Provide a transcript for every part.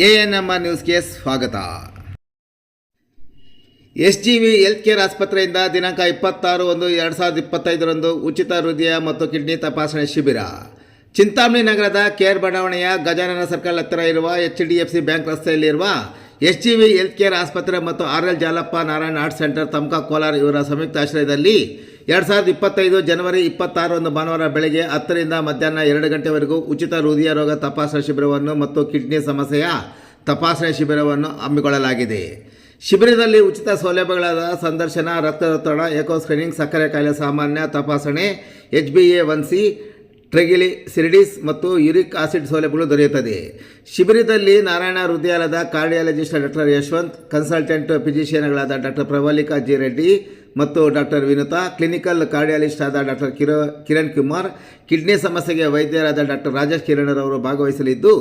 A N M R ನ್ಯೂಸ್ಗೆ ಸ್ವಾಗತ. S G V health care ಆಸ್ಪತ್ರೆಯಿಂದ ದಿನಾಂಕ ಇಪ್ಪತ್ತಾರು ಒಂದು ಎರಡು ಸಾವಿರದ ಇಪ್ಪತ್ತೈದರಂದು ಉಚಿತ ಹೃದಯ ಮತ್ತು ಕಿಡ್ನಿ ತಪಾಸಣೆ ಶಿಬಿರ. ಚಿಂತಾಮಣಿ ನಗರದ ಕೇರ್ ಬಡಾವಣೆಯ ಗಜಾನನ ಸರ್ಕಲ್ ಹತ್ತಿರ ಇರುವ H D F C bank ರಸ್ತೆಯಲ್ಲಿರುವ S G V health care ಆಸ್ಪತ್ರೆ ಮತ್ತು R L Jalappa Narayana heart centre Tamaka Kolar ಇವರ ಸಂಯುಕ್ತ ಆಶ್ರಯದಲ್ಲಿ ಎರಡು ಸಾವಿರದ ಇಪ್ಪತ್ತೈದು ಜನವರಿ ಇಪ್ಪತ್ತಾರರಂದು ಭಾನುವಾರ ಬೆಳಗ್ಗೆ ಹತ್ತರಿಂದ ಮಧ್ಯಾಹ್ನ ಎರಡು ಗಂಟೆವರೆಗೂ ಉಚಿತ ಹೃದಯ ರೋಗ ತಪಾಸಣಾ ಶಿಬಿರವನ್ನು ಮತ್ತು ಕಿಡ್ನಿ ಸಮಸ್ಯೆಯ ತಪಾಸಣೆ ಶಿಬಿರವನ್ನು ಹಮ್ಮಿಕೊಳ್ಳಲಾಗಿದೆ. ಶಿಬಿರದಲ್ಲಿ ಉಚಿತ ಸೌಲಭ್ಯಗಳಾದ ಸಂದರ್ಶನ ರಕ್ತದೊತ್ತಡ ಎಕೋ ಸ್ಕ್ರೀನಿಂಗ್, ಸಕ್ಕರೆ ಕಾಯಿಲೆ ಸಾಮಾನ್ಯ ತಪಾಸಣೆ, H B A one C, triglycerides ಮತ್ತು ಯುರಿಕ್ ಆಸಿಡ್ ಸೌಲಭ್ಯಗಳು ದೊರೆಯುತ್ತದೆ. ಶಿಬಿರದಲ್ಲಿ ನಾರಾಯಣ ಹೃದಯಾಲಯದ ಕಾರ್ಡಿಯಾಲಜಿಸ್ಟ್ ಡಾಕ್ಟರ್ ಯಶವಂತ್, ಕನ್ಸಲ್ಟೆಂಟ್ ಫಿಸಿಷಿಯನ್ಗಳಾದ ಡಾಕ್ಟರ್ ಪ್ರವಲಿಕಾ ಜಿ ರೆಡ್ಡಿ ಮತ್ತು ಡಾಕ್ಟರ್ ವಿನುತಾ, ಕ್ಲಿನಿಕಲ್ ಕಾರ್ಡಿಯಾಲಿಸ್ಟ್ ಆದ ಡಾಕ್ಟರ್ ಕಿರ, ಕಿರಣ್ ಕುಮಾರ್, ಕಿಡ್ನಿ ಸಮಸ್ಯೆಗೆ ವೈದ್ಯರಾದ ಡಾಕ್ಟರ್ ರಾಜೇಶ್ ಕಿರಣರವರು ಭಾಗವಹಿಸಲಿದ್ದು,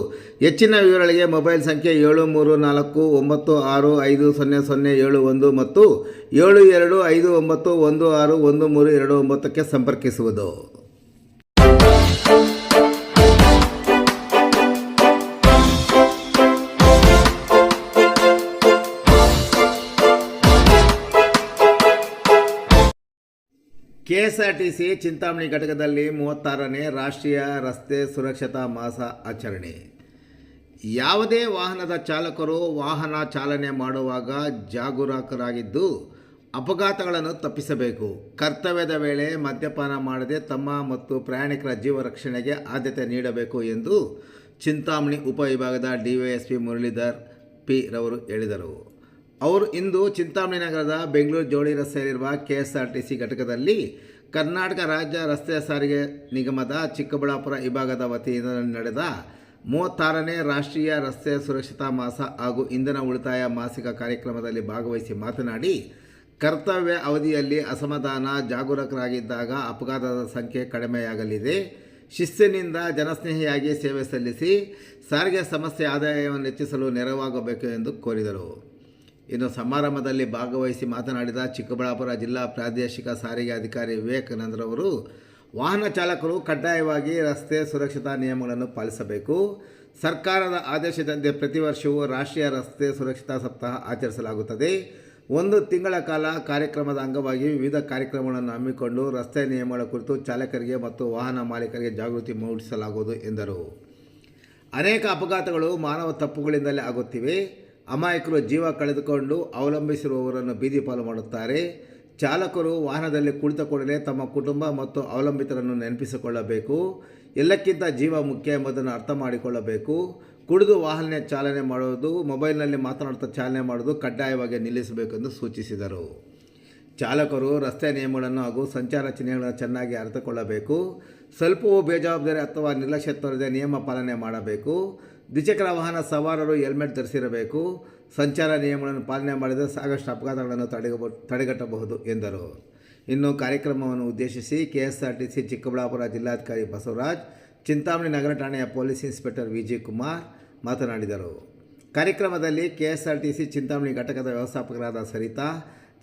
ಹೆಚ್ಚಿನ ವಿವರಗಳಿಗೆ ಮೊಬೈಲ್ ಸಂಖ್ಯೆ ಏಳು ಮೂರು ನಾಲ್ಕು ಒಂಬತ್ತು ಆರು ಐದು ಸೊನ್ನೆ ಸೊನ್ನೆ ಏಳು ಒಂದು ಮತ್ತು ಏಳು ಎರಡು ಐದು ಒಂಬತ್ತು ಒಂದು ಆರು ಒಂದು ಮೂರು ಎರಡು ಒಂಬತ್ತಕ್ಕೆ ಸಂಪರ್ಕಿಸುವುದು. ಕೆಎಸ್ಆರ್ಟಿಸಿ ಚಿಂತಾಮಣಿ ಘಟಕದಲ್ಲಿ ಮೂವತ್ತಾರನೇ ರಾಷ್ಟ್ರೀಯ ರಸ್ತೆ ಸುರಕ್ಷತಾ ಮಾಸ ಆಚರಣೆ. ಯಾವುದೇ ವಾಹನದ ಚಾಲಕರು ವಾಹನ ಚಾಲನೆ ಮಾಡುವಾಗ ಜಾಗರೂಕರಾಗಿದ್ದು ಅಪಘಾತಗಳನ್ನು ತಪ್ಪಿಸಬೇಕು. ಕರ್ತವ್ಯದ ವೇಳೆ ಮದ್ಯಪಾನ ಮಾಡದೆ ತಮ್ಮ ಮತ್ತು ಪ್ರಯಾಣಿಕರ ಜೀವ ರಕ್ಷಣೆಗೆ ಆದ್ಯತೆ ನೀಡಬೇಕು ಎಂದು ಚಿಂತಾಮಣಿ ಉಪವಿಭಾಗದ ಡಿವೈಎಸ್ಪಿ ಮುರಳೀಧರ್ ಪಿ ರವರು ಹೇಳಿದರು. ಅವರು ಇಂದು ಚಿಂತಾಮಣಿ ನಗರದ ಬೆಂಗಳೂರು ಜೋಡಿ ರಸ್ತೆಯಲ್ಲಿರುವ K S R T C ಘಟಕದಲ್ಲಿ ಕರ್ನಾಟಕ ರಾಜ್ಯ ರಸ್ತೆ ಸಾರಿಗೆ ನಿಗಮದ ಚಿಕ್ಕಬಳ್ಳಾಪುರ ವಿಭಾಗದ ವತಿಯಿಂದ ನಡೆದ ಮೂವತ್ತಾರನೇ ರಾಷ್ಟ್ರೀಯ ರಸ್ತೆ ಸುರಕ್ಷತಾ ಮಾಸ ಹಾಗೂ ಇಂಧನ ಉಳಿತಾಯ ಮಾಸಿಕ ಕಾರ್ಯಕ್ರಮದಲ್ಲಿ ಭಾಗವಹಿಸಿ ಮಾತನಾಡಿ, ಕರ್ತವ್ಯ ಅವಧಿಯಲ್ಲಿ ಅಸಮಾಧಾನ, ಜಾಗರೂಕರಾಗಿದ್ದಾಗ ಅಪಘಾತದ ಸಂಖ್ಯೆ ಕಡಿಮೆಯಾಗಲಿದೆ. ಶಿಸ್ತಿನಿಂದ ಜನಸ್ನೇಹಿಯಾಗಿ ಸೇವೆ ಸಲ್ಲಿಸಿ, ಸಾರಿಗೆ ಸಮಸ್ಯೆ ಆದಾಯವನ್ನು ಹೆಚ್ಚಿಸಲು ನೆರವಾಗಬೇಕು ಎಂದು ಕೋರಿದರು. ಇನ್ನು ಸಮಾರಂಭದಲ್ಲಿ ಭಾಗವಹಿಸಿ ಮಾತನಾಡಿದ ಚಿಕ್ಕಬಳ್ಳಾಪುರ ಜಿಲ್ಲಾ ಪ್ರಾದೇಶಿಕ ಸಾರಿಗೆ ಅಧಿಕಾರಿ ವಿವೇಕಾನಂದರವರು, ವಾಹನ ಚಾಲಕರು ಕಡ್ಡಾಯವಾಗಿ ರಸ್ತೆ ಸುರಕ್ಷತಾ ನಿಯಮಗಳನ್ನು ಪಾಲಿಸಬೇಕು. ಸರ್ಕಾರದ ಆದೇಶದಂತೆ ಪ್ರತಿ ವರ್ಷವೂ ರಾಷ್ಟ್ರೀಯ ರಸ್ತೆ ಸುರಕ್ಷತಾ ಸಪ್ತಾಹ ಆಚರಿಸಲಾಗುತ್ತದೆ. ಒಂದು ತಿಂಗಳ ಕಾಲ ಕಾರ್ಯಕ್ರಮದ ಅಂಗವಾಗಿ ವಿವಿಧ ಕಾರ್ಯಕ್ರಮಗಳನ್ನು ಹಮ್ಮಿಕೊಂಡು ರಸ್ತೆ ನಿಯಮಗಳ ಕುರಿತು ಚಾಲಕರಿಗೆ ಮತ್ತು ವಾಹನ ಮಾಲೀಕರಿಗೆ ಜಾಗೃತಿ ಮೂಡಿಸಲಾಗುವುದು ಎಂದರು. ಅನೇಕ ಅಪಘಾತಗಳು ಮಾನವ ತಪ್ಪುಗಳಿಂದಲೇ ಆಗುತ್ತಿವೆ. ಅಮಾಯಕರು ಜೀವ ಕಳೆದುಕೊಂಡು ಅವಲಂಬಿಸಿರುವವರನ್ನು ಬೀದಿಪಾಲು ಮಾಡುತ್ತಾರೆ. ಚಾಲಕರು ವಾಹನದಲ್ಲಿ ಕುಳಿತ ಕೂಡಲೇ ತಮ್ಮ ಕುಟುಂಬ ಮತ್ತು ಅವಲಂಬಿತರನ್ನು ನೆನಪಿಸಿಕೊಳ್ಳಬೇಕು. ಎಲ್ಲಕ್ಕಿಂತ ಜೀವ ಮುಖ್ಯ ಎಂಬುದನ್ನು ಅರ್ಥ ಮಾಡಿಕೊಳ್ಳಬೇಕು. ಕುಡಿದು ವಾಹನ ಚಾಲನೆ ಮಾಡುವುದು, ಮೊಬೈಲ್ನಲ್ಲಿ ಮಾತನಾಡ್ತಾ ಚಾಲನೆ ಮಾಡುವುದು ಕಡ್ಡಾಯವಾಗಿ ನಿಲ್ಲಿಸಬೇಕೆಂದು ಸೂಚಿಸಿದರು. ಚಾಲಕರು ರಸ್ತೆ ನಿಯಮಗಳನ್ನು ಹಾಗೂ ಸಂಚಾರ ಚಿಹ್ನೆಗಳನ್ನು ಚೆನ್ನಾಗಿ ಅರ್ಥಕೊಳ್ಳಬೇಕು ಸ್ವಲ್ಪವೂ ಬೇಜವಾಬ್ದಾರಿ ಅಥವಾ ನಿರ್ಲಕ್ಷ್ಯ ತೋರದೆ ನಿಯಮ ಪಾಲನೆ ಮಾಡಬೇಕು. ದ್ವಿಚಕ್ರ ವಾಹನ ಸವಾರರು ಹೆಲ್ಮೆಟ್ ಧರಿಸಿರಬೇಕು. ಸಂಚಾರ ನಿಯಮಗಳನ್ನು ಪಾಲನೆ ಮಾಡಿದರೆ ಸಾಕಷ್ಟು ಅಪಘಾತಗಳನ್ನು ತಡೆಗಬ ತಡೆಗಟ್ಟಬಹುದು, ಎಂದರು. ಇನ್ನು ಕಾರ್ಯಕ್ರಮವನ್ನು ಉದ್ದೇಶಿಸಿ K S R T C Chikkaballapur ಜಿಲ್ಲಾಧಿಕಾರಿ ಬಸವರಾಜ್, ಚಿಂತಾಮಣಿ ನಗರ ಠಾಣೆಯ ಪೊಲೀಸ್ ಇನ್ಸ್ಪೆಕ್ಟರ್ ವಿಜಯ್ ಕುಮಾರ್ ಮಾತನಾಡಿದರು. ಕಾರ್ಯಕ್ರಮದಲ್ಲಿ K S R T C Chintamani ಘಟಕದ ವ್ಯವಸ್ಥಾಪಕರಾದ ಸರಿತಾ,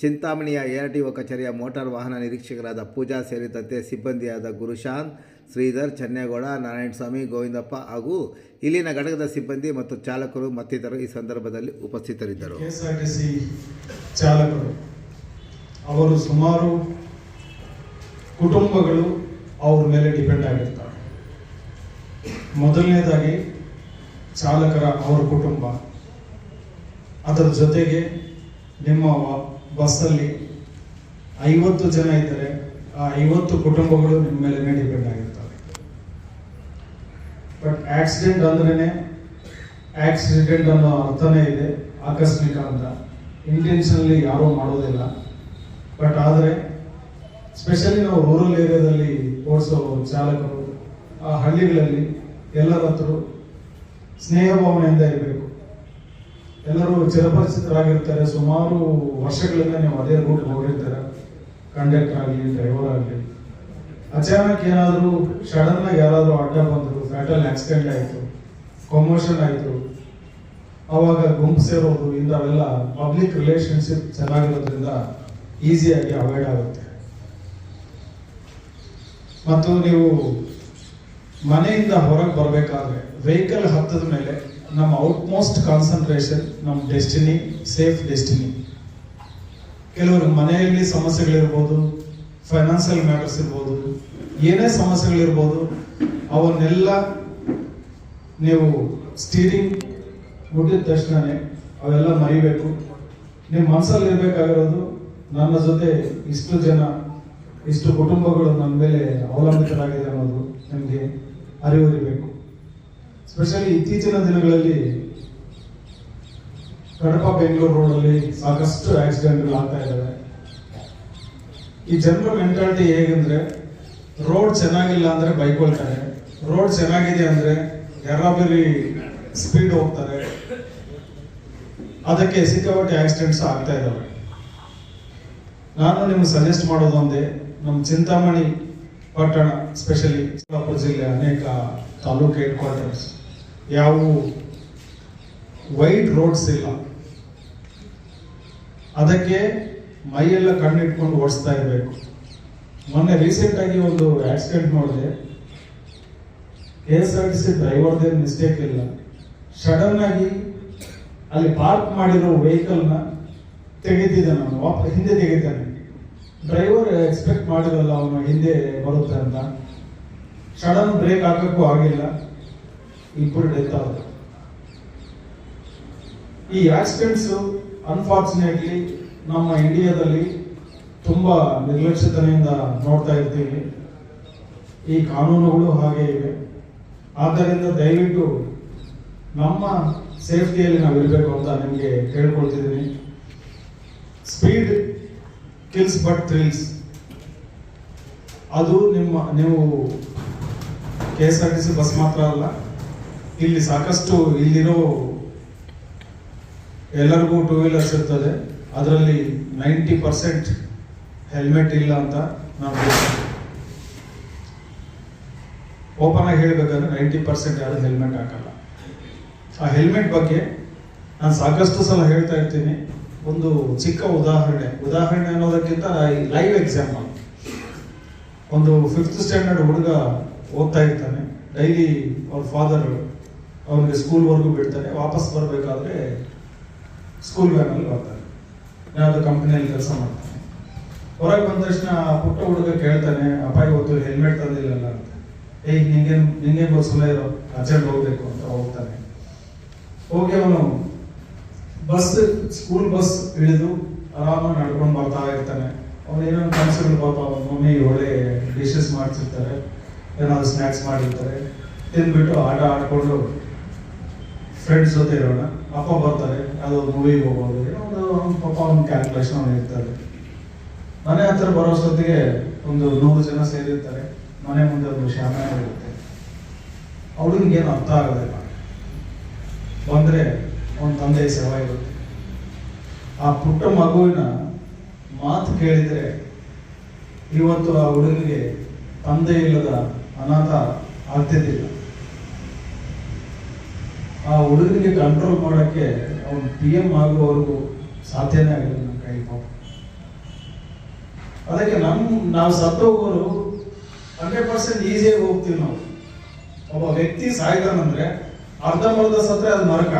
ಚಿಂತಾಮಣಿಯ ಎಆರ್ಟಿಒ ಕಚೇರಿಯ ಮೋಟಾರ್ ವಾಹನ ನಿರೀಕ್ಷಕರಾದ ಪೂಜಾ ಸೇರಿದಂತೆ ಸಿಬ್ಬಂದಿಯಾದ ಗುರುಶಾಂತ್ ಶ್ರೀಧರ್, ಚನ್ನೇಗೌಡ, ನಾರಾಯಣಸ್ವಾಮಿ, ಗೋವಿಂದಪ್ಪ ಹಾಗೂ ಇಲ್ಲಿನ ಘಟಕದ ಸಿಬ್ಬಂದಿ ಮತ್ತು ಚಾಲಕರು ಮತ್ತಿತರರು ಈ ಸಂದರ್ಭದಲ್ಲಿ ಉಪಸ್ಥಿತರಿದ್ದರು. ಕೆಎಸ್ಆರ್ಟಿಸಿ ಚಾಲಕರು, ಅವರು ಸುಮಾರು ಕುಟುಂಬಗಳು ಅವ್ರ ಮೇಲೆ ಡಿಪೆಂಡ್ ಆಗಿರ್ತಾರೆ. ಮೊದಲನೇದಾಗಿ ಚಾಲಕರ ಅವರ ಕುಟುಂಬ. ಅದರ ಜೊತೆಗೆ ನಿಮ್ಮ ಬಸ್ಸಲ್ಲಿ ಐವತ್ತು ಜನ ಇದ್ದರೆ ಆ ಐವತ್ತು ಕುಟುಂಬಗಳು ನಿಮ್ಮ ಮೇಲೆ ಡಿಪೆಂಡ್ ಆಗಿರ್ತವೆ ಬಟ್ ಆಕ್ಸಿಡೆಂಟ್ ಅಂದ್ರೇನೆ ಆಕ್ಸಿಡೆಂಟ್ ಅನ್ನೋ ಅರ್ಥನೇ ಇದೆ, ಆಕಸ್ಮಿಕ ಅಂತ. ಇಂಟೆನ್ಷನಲ್ಲಿ ಯಾರೂ ಮಾಡೋದಿಲ್ಲ. ಬಟ್ ಆದರೆ ಸ್ಪೆಷಲಿ ನಾವು ರೂರಲ್ ಏರಿಯಾದಲ್ಲಿ ಓಡಿಸೋ ಚಾಲಕರು, ಆ ಹಳ್ಳಿಗಳಲ್ಲಿ ಎಲ್ಲರ ಹತ್ರ ಸ್ನೇಹ ಭಾವನೆಯಿಂದ ಇರಬೇಕು. ಎಲ್ಲರೂ ಚಿರಪರಿಚಿತರಾಗಿರ್ತಾರೆ ಸುಮಾರು ವರ್ಷಗಳಿಂದ ನೀವು ಅದೇ ರೂಟ್ ಹೋಗಿರ್ತಾರೆ ಕಂಡಕ್ಟರ್ ಆಗಲಿ ಡ್ರೈವರ್ ಆಗಲಿ. ಅಚಾನಕ್ ಏನಾದರೂ ಸಡನ್ನಾಗಿ ಯಾರಾದರೂ ಅಡ್ಡ ಬಂದರು ಫ್ಯಾಟಲ್ ಆಕ್ಸಿಡೆಂಟ್ ಆಯಿತು ಕಮೋಷನ್ ಆಯಿತು. ಅವಾಗ ಗುಂಪು ಸೇರೋದು, ಇಂಥವೆಲ್ಲ ಪಬ್ಲಿಕ್ ರಿಲೇಶನ್ಶಿಪ್ ಚೆನ್ನಾಗಿರೋದ್ರಿಂದ ಈಸಿಯಾಗಿ ಅವಾಯ್ಡ್ ಆಗುತ್ತೆ. ಮತ್ತು ನೀವು ಮನೆಯಿಂದ ಹೊರಗೆ ಬರಬೇಕಾದ್ರೆ ವೆಹಿಕಲ್ ಹತ್ತದ ಮೇಲೆ ನಮ್ಮ ಔಟ್ಮೋಸ್ಟ್ ಕಾನ್ಸಂಟ್ರೇಷನ್ ನಮ್ಮ ಡೆಸ್ಟಿನಿ ಸೇಫ್ ಡೆಸ್ಟಿನಿ ಕೆಲವರು ಮನೆಯಲ್ಲಿ ಸಮಸ್ಯೆಗಳಿರ್ಬೋದು ಫೈನಾನ್ಷಿಯಲ್ ಮ್ಯಾಟರ್ಸ್ ಇರ್ಬೋದು ಏನೇ ಸಮಸ್ಯೆಗಳಿರ್ಬೋದು, ಅವನ್ನೆಲ್ಲ ನೀವು ಸ್ಟೀರಿಂಗ್ ಮುಟ್ಟಿದ ತಕ್ಷಣನೇ ಅವೆಲ್ಲ ಮರಿಬೇಕು. ನಿಮ್ಮ ಮನಸ್ಸಲ್ಲಿ ಇರಬೇಕಾಗಿರೋದು ನನ್ನ ಜೊತೆ ಇಷ್ಟು ಜನ, ಇಷ್ಟು ಕುಟುಂಬಗಳು ನನ್ನ ಮೇಲೆ ಅವಲಂಬಿತರಾಗಿದೆ ಅನ್ನೋದು ನಿಮಗೆ ಅರಿವಿರಬೇಕು ಸ್ಪೆಷಲಿ ಇತ್ತೀಚಿನ ದಿನಗಳಲ್ಲಿ ಕಡಪ ಬೆಂಗಳೂರು ರೋಡಲ್ಲಿ ಸಾಕಷ್ಟು ಆಕ್ಸಿಡೆಂಟ್ಗಳು ಆಗ್ತಾ ಇದ್ದಾವೆ. ಈ ಜನರ ಮೆಂಟಾಲಿಟಿ ಹೇಗೆಂದ್ರೆ ರೋಡ್ ಚೆನ್ನಾಗಿಲ್ಲ ಅಂದ್ರೆ ಹೋಗ್ತಾರೆ ರೋಡ್ ಚೆನ್ನಾಗಿದೆ ಅಂದ್ರೆ ಯಾರಾಬರಿ ಸ್ಪೀಡ್ ಹೋಗ್ತಾರೆ. ಅದಕ್ಕೆ ಸಿಕ್ಕಾಪಟ್ಟೆ ಆಕ್ಸಿಡೆಂಟ್ಸ್ ಆಗ್ತಾ ಇದ್ದಾವೆ ನಾನು ನಿಮ್ಗೆ ಸಜೆಸ್ಟ್ ಮಾಡೋದು ಒಂದೇ, ನಮ್ಮ ಚಿಂತಾಮಣಿ ಪಟ್ಟಣ ಸ್ಪೆಷಲಿ ಚಿಕ್ಕಬಳ್ಳಾಪುರ ಜಿಲ್ಲೆ ಅನೇಕ ತಾಲೂಕು ಹೆಡ್ ಕ್ವಾರ್ಟರ್ಸ್ ಯಾವುವು ವೈಡ್ ರೋಡ್ಸ್ ಇಲ್ಲ. ಅದಕ್ಕೆ ಮೈಯೆಲ್ಲ ಕಣ್ಣಿಟ್ಕೊಂಡು ಓಡಿಸ್ತಾ ಇರಬೇಕು. ಮೊನ್ನೆ ರೀಸೆಂಟ್ ಆಗಿ ಒಂದು ಆಕ್ಸಿಡೆಂಟ್ ನೋಡಿದೆ. K S R T C ಡ್ರೈವರ್ದೇನು mistake ಇಲ್ಲ. ಸಡನ್ ಆಗಿ ಅಲ್ಲಿ ಪಾರ್ಕ್ ಮಾಡಿರೋ ವೆಹಿಕಲ್ನ ತೆಗಿತಿದ್ದೆ ನಾನು. ವಾಪ, ಹಿಂದೆ ತೆಗಿತಾನೆ ಡ್ರೈವರ್ ಎಕ್ಸ್ಪೆಕ್ಟ್ ಮಾಡಿರಲ್ಲ ಅವನು ಹಿಂದೆ ಬರುತ್ತೆ ಅಂತ. ಸಡನ್ ಬ್ರೇಕ್ ಹಾಕಕ್ಕೂ ಆಗಿಲ್ಲ. ಇಬ್ಬರು ಡೆತ್ ಆದರು. ಈ ಆಕ್ಸಿಡೆಂಟ್ಸ್ ಅನ್ಫಾರ್ಚುನೇಟ್ಲಿ ನಮ್ಮ ಇಂಡಿಯಾದಲ್ಲಿ ತುಂಬಾ ನಿರ್ಲಕ್ಷಿತನೆಯಿಂದ ನೋಡ್ತಾ ಇರ್ತೀವಿ. ಈ ಕಾನೂನುಗಳು ಹಾಗೆ ಇವೆ ಆದ್ದರಿಂದ ದಯವಿಟ್ಟು ನಮ್ಮ ಸೇಫ್ಟಿಯಲ್ಲಿ ನಾವು ಇರಬೇಕು ಅಂತ ನಿಮಗೆ ಕೇಳ್ಕೊಳ್ತಿದ್ದೀನಿ. ಸ್ಪೀಡ್ ಕಿಲ್ಸ್ ಬಟ್ ಥ್ರಿಲ್ಸ್ ಅದು ನಿಮ್ಮ, ನೀವು K S R T C bus ಮಾತ್ರ ಅಲ್ಲ, ಇಲ್ಲಿ ಸಾಕಷ್ಟು ಇಲ್ಲಿರೋ ಎಲ್ಲರಿಗೂ ಟೂ ವೀಲರ್ಸ್ ಇರ್ತದೆ. ಅದರಲ್ಲಿ ನೈಂಟಿ ಪರ್ಸೆಂಟ್ ಹೆಲ್ಮೆಟ್ ಇಲ್ಲ ಅಂತ ನಾವು ಓಪನ್ ಆಗಿ ಹೇಳ್ಬೇಕಂದ್ರೆ ನೈಂಟಿ ಪರ್ಸೆಂಟ್ ಯಾರು ಹೆಲ್ಮೆಟ್ ಹಾಕಲ್ಲ. ಆ ಹೆಲ್ಮೆಟ್ ಬಗ್ಗೆ ನಾನು ಸಾಕಷ್ಟು ಸಲ ಹೇಳ್ತಾ ಇರ್ತೀನಿ. ಒಂದು ಚಿಕ್ಕ ಉದಾಹರಣೆ. ಉದಾಹರಣೆ ಅನ್ನೋದಕ್ಕಿಂತ ಲೈವ್ ಎಕ್ಸಾಂಪಲ್ ಒಂದು ಫಿಫ್ತ್ ಸ್ಟ್ಯಾಂಡರ್ಡ್ ಹುಡುಗ ಓದ್ತಾ ಇರ್ತಾನೆ. ಡೈಲಿ ಅವ್ರ ಫಾದರ್ ಅವನಿಗೆ ಸ್ಕೂಲ್ವರೆಗೂ ಬಿಡ್ತಾನೆ. ವಾಪಸ್ ಬರಬೇಕಾದ್ರೆ ಸ್ಕೂಲ್ ವ್ಯಾನಲ್ಲಿ ಬರ್ತಾನೆ. ಯಾವುದೋ ಕಂಪ್ನಿಯಲ್ಲಿ ಕೆಲಸ ಮಾಡ್ತಾನೆ. ಹೊರಗೆ ಬಂದ ತಕ್ಷಣ ಪುಟ್ಟ ಹುಡುಗ ಕೇಳ್ತಾನೆ, ಅಪ್ಪ, ಇವತ್ತು ಹೆಲ್ಮೆಟ್ ತಂದಿಲ್ಲಲ್ಲ ಅಂತ. ಏಯ್ ನಿಂಗೆ ನಿಂಗೆ ಬಸ್ಸಲ್ಲ ಇರೋ ಅರ್ಜೆಂಟ್ ಹೋಗ್ಬೇಕು ಅಂತ ಹೋಗ್ತಾನೆ. ಹೋಗಿ ಅವನು ಬಸ್ ಸ್ಕೂಲ್ ಬಸ್ ಇಳಿದು ಆರಾಮಾಗಿ ನಡ್ಕೊಂಡು ಬರ್ತಾ ಇರ್ತಾನೆ. ಅವನು ಏನೋ ಕನಸುಗಳು ಪಾಪ ಅವ್ನ ಮಮ್ಮಿ ಒಳ್ಳೆ ಡಿಶಸ್ ಮಾಡ್ತಿರ್ತಾರೆ, ಏನಾದ್ರು ಸ್ನ್ಯಾಕ್ಸ್ ಮಾಡಿರ್ತಾರೆ. ತಿಂದ್ಬಿಟ್ಟು ಆಟ ಆಡ್ಕೊಂಡು ಫ್ರೆಂಡ್ಸ್ ಜೊತೆ ಇರೋಣ. ಅಪ್ಪ ಬರ್ತಾರೆ, ಯಾವುದೋ ಮೂವಿಗೆ ಹೋಗೋದು, ಏನೋ ಒಂದು ಅವ್ನ ಪಾಪ ಅವ್ನ ಕ್ಯಾಲ್ಕುಲೇಷನ್ ಇರ್ತದೆ ಮನೆ ಹತ್ರ ಬರೋಷ್ಟೊತ್ತಿಗೆ ಒಂದು ನೂರು ಜನ ಸೇರಿರ್ತಾರೆ. ಮನೆ ಮುಂದೆ ಒಂದು ಶಾಮನೆ ಇರುತ್ತೆ. ಏನು ಅರ್ಥ ಆಗೋದಿಲ್ಲ ಬಂದ್ರೆ ಅವನ ತಂದೆ ಸೇವ ಇರುತ್ತೆ ಆ ಪುಟ್ಟ ಮಗುವಿನ ಮಾತು ಕೇಳಿದ್ರೆ ಇವತ್ತು ಆ ಹುಡುಗಿಗೆ ತಂದೆ ಇಲ್ಲದ ಅನಾಥ ಆಗ್ತಿದ್ದಿಲ್ಲ. ಆ ಹುಡುಗನಿಗೆ ಕಂಟ್ರೋಲ್ ಮಾಡೋಕ್ಕೆ ಅವನು ಪಿ ಎಂ ಆಗುವವರೆಗೂ ಸಾಧ್ಯನೇ ಆಗಿಲ್ಲ ನನ್ನ ಕೈ ಪಾಪ. ಅದಕ್ಕೆ ನಮ್ಮ ನಾವು ಸತ್ತೋಗೋರು ಹಂಡ್ರೆಡ್ ಪರ್ಸೆಂಟ್ ಈಸಿಯಾಗಿ ಹೋಗ್ತೀವಿ ನಾವು. ಒಬ್ಬ ವ್ಯಕ್ತಿ ಸಾಯ್ತಾನಂದ್ರೆ ಅರ್ಧಂಬರ್ಧ ಸತ್ರೆ ಅದು ನರಕ.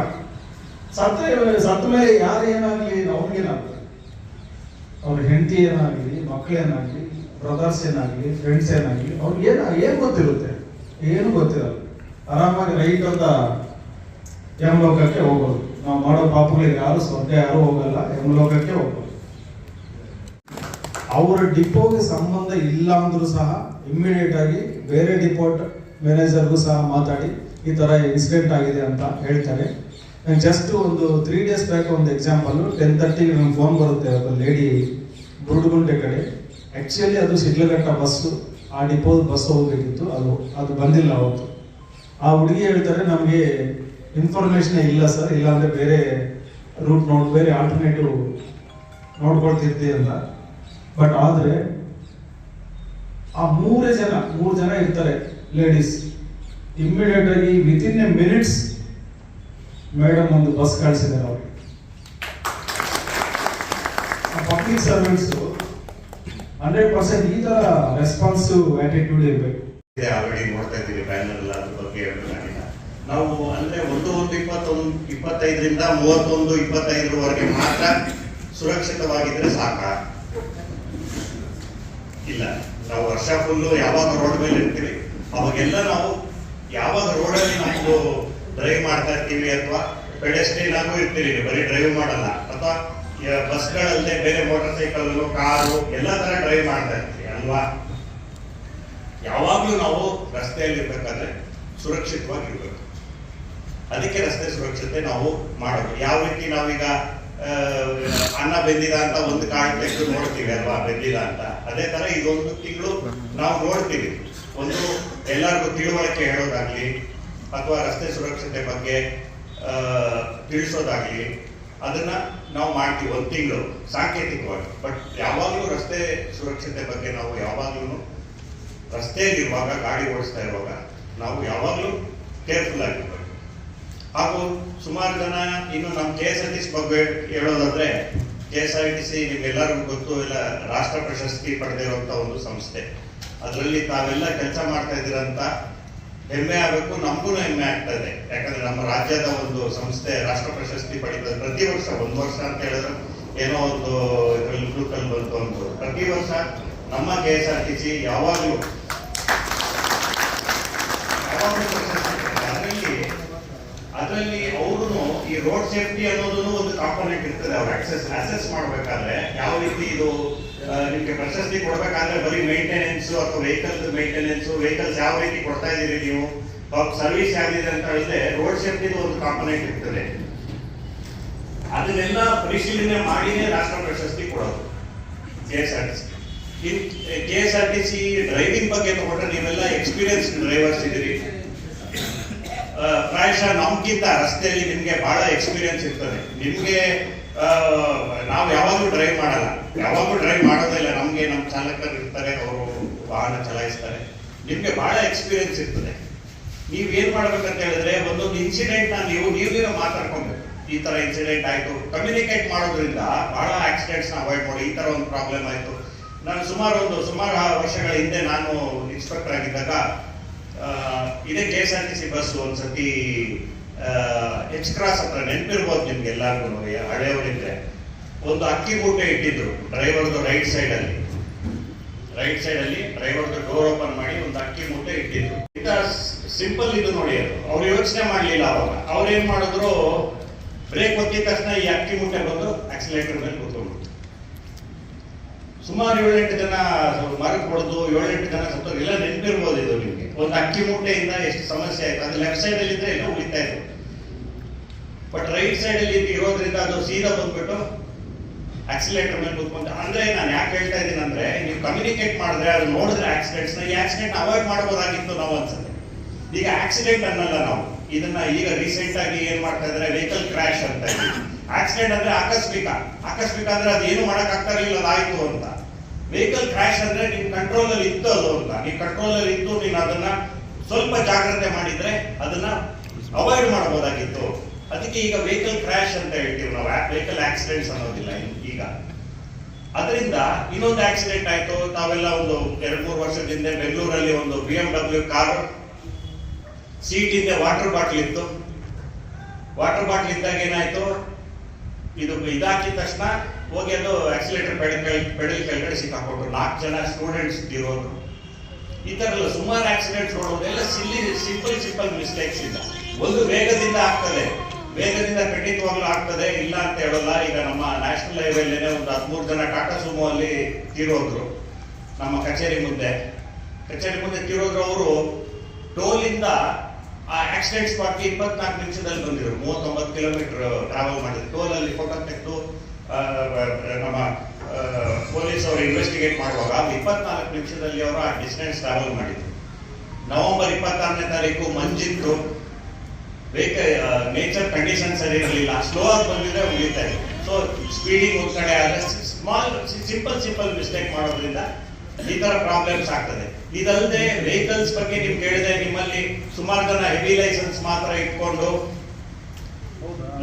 ಸತ್ತ ಸತ್ತ ಮೇಲೆ ಯಾರು ಏನಾಗಲಿ ಅವ್ರಿಗೇನಾಗ್ತದೆ ಅವ್ರ ಹೆಂಡತಿ ಏನಾಗಲಿ ಮಕ್ಕಳೇನಾಗಲಿ ಬ್ರದರ್ಸ್ ಏನಾಗಲಿ ಫ್ರೆಂಡ್ಸ್ ಏನಾಗಲಿ, ಅವ್ರಿಗೆ ಏನು, ಏನ್ ಗೊತ್ತಿರುತ್ತೆ? ಏನು ಗೊತ್ತಿರಲ್ಲ. ಆರಾಮಾಗಿ ರೈಟ್ ಅಂತ ಯಮಲೋಕಕ್ಕೆ ಹೋಗೋದು. ನಾವು ಮಾಡೋ ಪಾಪಗಳಿಗೆ ಯಾರು ಸ್ವರ್ಗ ಯಾರು ಹೋಗಲ್ಲ, ಯಮಲೋಕಕ್ಕೆ ಹೋಗೋದು. ಅವರ ಡಿಪೋಗೆ ಸಂಬಂಧ ಇಲ್ಲ ಅಂದರೂ ಸಹ ಇಮ್ಮಿಡಿಯೇಟ್ ಆಗಿ ಬೇರೆ ಡಿಪೋರ್ಟ್ ಮ್ಯಾನೇಜರ್ಗೂ ಸಹ ಮಾತಾಡಿ ಈ ತರ ಇನ್ಸಿಡೆಂಟ್ ಆಗಿದೆ ಅಂತ ಹೇಳ್ತಾರೆ. ನಾನು ಜಸ್ಟ್ ಒಂದು ತ್ರೀ ಡೇಸ್ ಬ್ಯಾಕ್ ಒಂದು ಎಕ್ಸಾಂಪಲ್ ಟೆನ್ ತರ್ಟಿಗೆ ನಂಗೆ ಫೋನ್ ಬರುತ್ತೆ ಒಬ್ಬ ಲೇಡಿ ಬುರುಡುಗುಂಟೆ ಕಡೆ. ಆ್ಯಕ್ಚುಲಿ ಅದು ಸಿಡ್ಲಘಟ್ಟ ಬಸ್ಸು ಆ ಡಿಪೋದ ಬಸ್ ಹೋಗ್ಬೇಕಿತ್ತು. ಅದು ಅದು ಬಂದಿಲ್ಲ ಅವತ್ತು. ಆ ಹುಡುಗಿ ಹೇಳ್ತಾರೆ, ನಮಗೆ ಇನ್ಫಾರ್ಮೇಷನ್ ಇಲ್ಲ ಸರ್ ಇಲ್ಲಾಂದರೆ ಬೇರೆ ರೂಟ್ ನೋಡಿ, ಬೇರೆ ಆಲ್ಟರ್ನೇಟಿವ್ ನೋಡ್ಕೊಳ್ತಿದ್ದೆ ಅಂತ. ಬಟ್ ಆದ್ರೆ, ಆ ಮೂರೇ ಜನ, ಮೂರು ಜನ ಇರ್ತಾರೆ ಲೇಡೀಸ್ ಇಮ್ಮಿಡಿಯೇಟ್ ಆಗಿ within a minutes madam ಒಂದು ಬಸ್ ಕಳಿಸಿದ್ದಾರೆ ಅವ್ರಿಗೆ. ಪಬ್ಲಿಕ್ ಸರ್ವೆಂಟ್ಸ್ ಹಂಡ್ರೆಡ್ ಪರ್ಸೆಂಟ್ ಈ ತರ ರೆಸ್ಪಾನ್ಸಿವ್ ಆಟಿಟ್ಯೂಡ್ ಇರಬೇಕು. ಆಲ್ರೆಡಿ ನೋಡ್ತಾ ಇದ್ದೀವಿ ಬ್ಯಾನರ್ ಎಲ್ಲ ಅದ್ರ ಬಗ್ಗೆ ನಾವು ಅಂದ್ರೆ ಒಂದು ಒಂದು ಇಪ್ಪತ್ತೊಂದು, ಇಪ್ಪತ್ತೈದರಿಂದ ಮೂವತ್ತೊಂದು, ಇಪ್ಪತ್ತೈದರವರೆಗೆ ಮಾತ್ರ ಸುರಕ್ಷಿತವಾಗಿದ್ರೆ ಸಾಕ? ಇಲ್ಲ. ನಾವು ವರ್ಷ ಫುಲ್ಲು ಯಾವಾಗ ರೋಡ್ ಮೇಲೆ ಇರ್ತೀವಿ. ಅವಾಗೆಲ್ಲ ನಾವು ಯಾವಾಗ ರೋಡಲ್ಲಿ ನಾವು ಡ್ರೈವ್ ಮಾಡ್ತಾ ಇರ್ತೀವಿ ಅಥವಾ ಪೆಡೆಸ್ಟ್ರಿಯನ್ ಆಗು ಇರ್ತೀರಿ ಬರೀ ಡ್ರೈವ್ ಮಾಡಲ್ಲ. ಅಥವಾ ಬಸ್ಗಳಲ್ಲದೆ ಬೇರೆ ಮೋಟರ್ ಸೈಕಲ್ ಕಾರು ಎಲ್ಲ ತರ ಡ್ರೈವ್ ಮಾಡ್ತಾ ಇರ್ತೀವಿ ಅಲ್ವಾ? ಯಾವಾಗ್ಲೂ ನಾವು ರಸ್ತೆಯಲ್ಲಿ ಇರ್ಬೇಕಾದ್ರೆ ಸುರಕ್ಷಿತವಾಗಿರ್ಬೇಕು. ಅದಕ್ಕೆ ರಸ್ತೆ ಸುರಕ್ಷತೆ ನಾವು ಮಾಡೋದು. ಯಾವ ರೀತಿ ನಾವೀಗ ಅನ್ನ ಬೆಂದಿರ ಅಂತ ಒಂದು ಕಾಳು ತೆಗೆದು ನೋಡ್ತೀವಿ ಅಲ್ವಾ ಬೆಂದಿರ ಅಂತ. ಅದೇ ತರ ಇದೊಂದು ತಿಂಗಳು ನಾವು ನೋಡ್ತೀವಿ. ಒಂದು ಎಲ್ಲರಿಗೂ ತಿಳುವಳಿಕೆ ಹೇಳೋದಾಗ್ಲಿ, ಅಥವಾ ರಸ್ತೆ ಸುರಕ್ಷತೆ ಬಗ್ಗೆ ತಿಳಿಸೋದಾಗ್ಲಿ, ಅದನ್ನ ನಾವು ಮಾಡ್ತೀವಿ ಒಂದು ತಿಂಗಳು, ಸಾಂಕೇತಿಕವಾಗಿ. ಬಟ್ ಯಾವಾಗಲೂ ರಸ್ತೆ ಸುರಕ್ಷತೆ ಬಗ್ಗೆ ನಾವು ಯಾವಾಗಲೂ ರಸ್ತೆಯಲ್ಲಿರುವಾಗ, ಗಾಡಿ ಓಡಿಸ್ತಾ ಇರುವಾಗ, ನಾವು ಯಾವಾಗಲೂ ಕೇರ್ಫುಲ್ ಆಗಿರ್ಬೇಕು. ಹಾಗೂ ಸುಮಾರು ಜನ ಇನ್ನು ನಮ್ಮ K S R T C ಬಗ್ಗೆ ಹೇಳೋದಾದ್ರೆ K S R T C ನಿಮ್ಗೆಲ್ಲರಿಗೂ ಗೊತ್ತು ಇಲ್ಲ ರಾಷ್ಟ್ರ ಪ್ರಶಸ್ತಿ ಪಡೆದಿರುವಂತ ಒಂದು ಸಂಸ್ಥೆ. ಅದರಲ್ಲಿ ತಾವೆಲ್ಲ ಕೆಲಸ ಮಾಡ್ತಾ ಇದ್ದೀರಂತ ಹೆಮ್ಮೆ ಆಗಬೇಕು, ನಮಗೂ ಹೆಮ್ಮೆ ಆಗ್ತಾ ಇದೆ. ಯಾಕಂದ್ರೆ ನಮ್ಮ ರಾಜ್ಯದ ಒಂದು ಸಂಸ್ಥೆ ರಾಷ್ಟ್ರ ಪ್ರಶಸ್ತಿ ಪಡೆದ ಪ್ರತಿ ವರ್ಷ, ಒಂದು ವರ್ಷ ಅಂತ ಹೇಳಿದ್ರೆ ಏನೋ ಒಂದು ಇದರಲ್ಲಿ ಬಂತು ಅಂತ ಪ್ರತಿ ವರ್ಷ ನಮ್ಮ K S R T C ಯಾವಾಗಲೂ ಯಾವಾಗಲೂ ಪ್ರಶಸ್ತಿ ಪಡೆದಿದೆ. ಅದರಲ್ಲಿ ಅದರಲ್ಲಿ ಅವರು ಈ ರೋಡ್ ಸೇಫ್ಟಿ ಅನ್ನೋದನ್ನು ಒಂದು ಕಾಂಪೋನೆಂಟ್ ಇರ್ತದೆ. ಅವ್ರು ಆಕ್ಸೆಸ್ ಅಸೆಸ್ ಮಾಡ್ಬೇಕಾದ್ರೆ ಯಾವ ರೀತಿ ಇದು ನಿಮ್ಗೆ ಪ್ರಶಸ್ತಿ ಕೊಡ್ಬೇಕಾದ್ರೆ ಬರೀ ಮೇಂಟೆನೆನ್ಸ್ ಅಥವಾ ವೆಹಿಕಲ್ ಮೇಂಟೆನೆನ್ಸ್ ವೆಹಿಕಲ್ಸ್ ಯಾವ ರೀತಿ ಕೊಡ್ತಾ ಇದ್ದೀರಿ ನೀವು? ಸರ್ವಿಸ್ ಯಾವ್ದಿದೆ ಅಂತ ಹೇಳಿದ್ರೆ ರೋಡ್ ಸೇಫ್ಟಿ ಒಂದು ಕಾಂಪೋನೆಂಟ್ ಇರ್ತದೆ. ಅದನ್ನೆಲ್ಲ ಪರಿಶೀಲನೆ ಮಾಡಿನೇ ರಾಷ್ಟ್ರ ಪ್ರಶಸ್ತಿ ಕೊಡೋದು. K S R T K S R T C driving ಬಗ್ಗೆ ತಗೊಂಡ್ರೆ ನೀವೆಲ್ಲ ಎಕ್ಸ್ಪೀರಿಯನ್ಸ್ ಡ್ರೈವರ್ಸ್ ಇದ್ದೀರಿ. ಪ್ರಾಯಶಃ ನಮ್ಗಿಂತ ರಸ್ತೆಯಲ್ಲಿ ನಿಮ್ಗೆ ಬಹಳ ಎಕ್ಸ್ಪೀರಿಯನ್ಸ್ ಇರ್ತದೆ. ನಿಮ್ಗೆ ನಾವು ಯಾವಾಗಲೂ ಡ್ರೈವ್ ಮಾಡಲ್ಲ. ಯಾವಾಗಲೂ ಡ್ರೈವ್ ಮಾಡೋದಿಲ್ಲ ನಮ್ಗೆ ನಮ್ಮ ಚಾಲಕರು ಇರ್ತಾರೆ, ಅವರು ವಾಹನ ಚಲಾಯಿಸ್ತಾರೆ. ನಿಮ್ಗೆ ಬಹಳ ಎಕ್ಸ್ಪೀರಿಯನ್ಸ್ ಇರ್ತದೆ. ನೀವ್ ಏನ್ ಮಾಡ್ಬೇಕಂತ ಹೇಳಿದ್ರೆ, ಒಂದೊಂದು ಇನ್ಸಿಡೆಂಟ್ನ ನೀವು ನೀವು ಮಾತಾಡ್ಕೊಬೇಕು. ಈ ತರ ಇನ್ಸಿಡೆಂಟ್ ಆಯ್ತು. ಕಮ್ಯುನಿಕೇಟ್ ಮಾಡೋದ್ರಿಂದ ಬಹಳ ಆಕ್ಸಿಡೆಂಟ್ಸ್ನ ಅವಾಯ್ಡ್ ಮಾಡಿ, ಈ ತರ ಒಂದು ಪ್ರಾಬ್ಲಮ್ ಆಯ್ತು. ನಾನು ಸುಮಾರು ಒಂದು, ಸುಮಾರು ವರ್ಷಗಳ ಹಿಂದೆ ನಾನು ಇನ್ಸ್ಪೆಕ್ಟರ್ ಆಗಿದ್ದಾಗ ಇದೇ K S R T C bus ಒಂದ್ಸತಿ ಎಚ್ ಕ್ರಾಸ್ ಹತ್ರ ನೆನಪಿರ್ಬೋದು ನಿಮ್ಗೆ ಎಲ್ಲಾರ್ಗು ಹಳೆಯವರಿದ್ರೆ. ಒಂದು ಅಕ್ಕಿ ಮೂಟೆ ಇಟ್ಟಿದ್ರು, ಡ್ರೈವರ್ದು ರೈಟ್ ಸೈಡ್ ಅಲ್ಲಿ ರೈಟ್ ಸೈಡ್ ಅಲ್ಲಿ ಡ್ರೈವರ್ದು ಡೋರ್ ಓಪನ್ ಮಾಡಿ ಒಂದು ಅಕ್ಕಿ ಮೂಟೆ ಇಟ್ಟಿದ್ರು. ಇಂಥ ಸಿಂಪಲ್ ಇದು ನೋಡಿ ಅವ್ರು ಯೋಚನೆ ಮಾಡಲಿಲ್ಲ ಅವಾಗ. ಅವ್ರು ಏನ್ ಮಾಡಿದ್ರು, ಬ್ರೇಕ್ ಒತ್ತಿದ ತಕ್ಷಣ ಈ ಅಕ್ಕಿ ಮೂಟೆ ಬಂದು ಆಕ್ಸಿಲೇಟರ್ ಮೇಲೆ ಕೂತ್ಕೊಂಡು ಸುಮಾರು ಏಳೆಂಟು ಜನ ಮರಕ್ಕೆ ಹೊಡೆದು, ಏಳೆಂಟು ಜನ ಸತ್ತೋರು. ಎಲ್ಲ ನೆನಪಿರ್ಬೋದು ಇದು ನಿಮ್ಗೆ ಒಂದು ಅಕ್ಕಿ ಮೂಟೆಯಿಂದ ಎಷ್ಟು ಸಮಸ್ಯೆ ಆಯ್ತು. ಅದು ಲೆಫ್ಟ್ ಸೈಡ್ ಅಲ್ಲಿ ಇದ್ರೆ ಎಲ್ಲೋ ಉಳಿತಾ ಇತ್ತು ಬಟ್ ರೈಟ್ ಸೈಡ್ ಅಲ್ಲಿ ಇರೋದ್ರಿಂದ ಅದು ಸೀದಾ ಬಂದ್ಬಿಟ್ಟು ಆಕ್ಸಿಲೇಟರ್ ಮೇಲೆ ಕೂತ್ಕೊಂಡು ಅಂದ್ರೆ ನಾನು ಯಾಕೆ ಹೇಳ್ತಾ ಇದ್ದೀನಿ ಅಂದ್ರೆ, ನೀವು ಕಮ್ಯುನಿಕೇಟ್ ಮಾಡಿದ್ರೆ ಅದು ನೋಡಿದ್ರೆ ಆಕ್ಸಿಡೆಂಟ್ಸ್ ಈ ಆಕ್ಸಿಡೆಂಟ್ ಅವಾಯ್ಡ್ ಮಾಡಬಹುದಾಗಿತ್ತು ನಾವು ಅನ್ಸುತ್ತೆ. ಈಗ ಆಕ್ಸಿಡೆಂಟ್ ಅನ್ನಲ್ಲ ನಾವು. ಇದನ್ನ ಈಗ ರೀಸೆಂಟ್ ಆಗಿ ಏನ್ ಮಾಡ್ತಾ ಇದ್ರೆ? ವೆಹಿಕಲ್ ಕ್ರಾಶ್ ಅಂತ ಆಕ್ಸಿಡೆಂಟ್ ಅಂದ್ರೆ ಆಕಸ್ಮಿಕ. ಆಕಸ್ಮಿಕ ಅಂದ್ರೆ ಅದೇನು ಮಾಡಕ್ ಆಗ್ತಾ ಇರಲಿಲ್ಲ ಅದಾಯ್ತು ಅಂತ. ವೆಹಿಕಲ್ ಕ್ರಾಶ್ ಅಂದ್ರೆ ನಿಮ್ ಕಂಟ್ರೋಲ್ ಅಲ್ಲಿ ಇತ್ತು ಅದು ಅಂತ. ನೀವು ಕಂಟ್ರೋಲ್ ಅಲ್ಲಿ ಇತ್ತು ನೀನು ಅದನ್ನ ಸ್ವಲ್ಪ ಜಾಗ್ರತೆ ಮಾಡಿದ್ರೆ ಅದನ್ನ ಅವಾಯ್ಡ್ ಮಾಡಬಹುದಾಗಿತ್ತು. ಅದಕ್ಕೆ ಈಗ ವೆಹಿಕಲ್ ಕ್ರಾಶ್ ಅಂತ ಹೇಳ್ತೀವಿ ನಾವು. ವೆಹಿಕಲ್ ಆಕ್ಸಿಡೆಂಟ್ಸ್ ಅನ್ನೋದಿಲ್ಲ ಈಗ. ಅದರಿಂದ ಇನ್ನೊಂದು ಆಕ್ಸಿಡೆಂಟ್ ಆಯ್ತು. ತಾವೆಲ್ಲ ಒಂದು ಎರಡ್ ಮೂರು ವರ್ಷದ ಹಿಂದೆ ಬೆಂಗಳೂರಲ್ಲಿ ಒಂದು B M W car seat ಇಂದ ವಾಟರ್ ಬಾಟ್ಲ್ ಇತ್ತು. ವಾಟರ್ ಬಾಟ್ಲ್ ಇದ್ದಾಗ ಏನಾಯ್ತು? ಇದು ಇದಾಕಿದ ತಕ್ಷಣ ಹೋಗಿ ಅದು ಆಕ್ಸಿಲೇಟರ್ ಪೆಡಲ್ ಪೆಡಲ್ ಕೆಳಗಡೆ ಸಿಕ್ಕಾಕೊಂಡ್ರು ನಾಲ್ಕು ಜನ ಸ್ಟೂಡೆಂಟ್ಸ್ ಇರೋರು ಈ ಥರ ಎಲ್ಲ ಸುಮಾರು ಆಕ್ಸಿಡೆಂಟ್ಸ್ ನೋಡೋದೆಲ್ಲ ಸಿಲ್ಲಿ ಸಿಂಪಲ್ ಸಿಂಪಲ್ ಮಿಸ್ಟೇಕ್ಸ್ ಇಲ್ಲ ಒಂದು ವೇಗದಿಂದ ಆಗ್ತದೆ. ವೇಗದಿಂದ ಖಂಡಿತವಾಗ್ಲೂ ಆಗ್ತದೆ. ಇಲ್ಲ ಅಂತ ಹೇಳೋಲ್ಲ. ಈಗ ನಮ್ಮ ನ್ಯಾಷನಲ್ ಹೈವೇಲೇನೆ ಒಂದು ಹದಿಮೂರು ಜನ ಟಾಟಾ ಸುಮೋ ಅಲ್ಲಿ ತೀರೋದ್ರು. ನಮ್ಮ ಕಚೇರಿ ಮುಂದೆ. ಕಚೇರಿ ಮುಂದೆ ತೀರೋದ್ರು ಅವರು ಟೋಲಿಂದ ಆ ಆಕ್ಸಿಡೆಂಟ್ ಸ್ಪಾಟ್ಗೆ ಇಪ್ಪತ್ನಾಲ್ಕು ನಿಮಿಷದಲ್ಲಿ ಬಂದಿದ್ರು. ಮೂವತ್ತೊಂಬತ್ತು ಕಿಲೋಮೀಟರ್ ಟ್ರಾವೆಲ್ ಮಾಡಿದ್ರು. ಅಲ್ಲಿ ಫೋಟೋ ತೆಗೆದು ನಮ್ಮ ಪೊಲೀಸ್ ಅವರು ಇನ್ವೆಸ್ಟಿಗೇಟ್ ಮಾಡುವಾಗ ಇಪ್ಪತ್ನಾಲ್ಕು ನಿಮಿಷದಲ್ಲಿ ಅವರು ಆ ಡಿಸ್ಟೆನ್ಸ್ ಟ್ರಾವೆಲ್ ಮಾಡಿದ್ರು. ನವೆಂಬರ್ ಇಪ್ಪತ್ತಾರನೇ ತಾರೀಕು ಮಂಜಿತ್ತು ವೆಹಿಕಲ್ ನೇಚರ್ ಕಂಡೀಷನ್ ಸರಿ ಇರಲಿಲ್ಲ. ಸ್ಲೋ ಆಗಿ ಬಂದಿದ್ರೆ ಉಳಿತಾ ಸೊ ಸ್ಪೀಡಿಂಗ್ ಒಂದ್ ಸ್ಮಾಲ್ ಸಿಂಪಲ್ ಸಿಂಪಲ್ ಮಿಸ್ಟೇಕ್ ಮಾಡೋದ್ರಿಂದ ಈ ತರ ಪ್ರಾಬ್ಲಮ್ಸ್ ಆಗ್ತದೆ. ಇದಲ್ಲದೆ ವೆಹಿಕಲ್ಸ್ ಬಗ್ಗೆ ನೀವು ಕೇಳಿದೆ ನಿಮ್ಮಲ್ಲಿ ಸುಮಾರು ಜನ ಹೆವಿ ಲೈಸೆನ್ಸ್ ಮಾತ್ರ ಇಟ್ಕೊಂಡು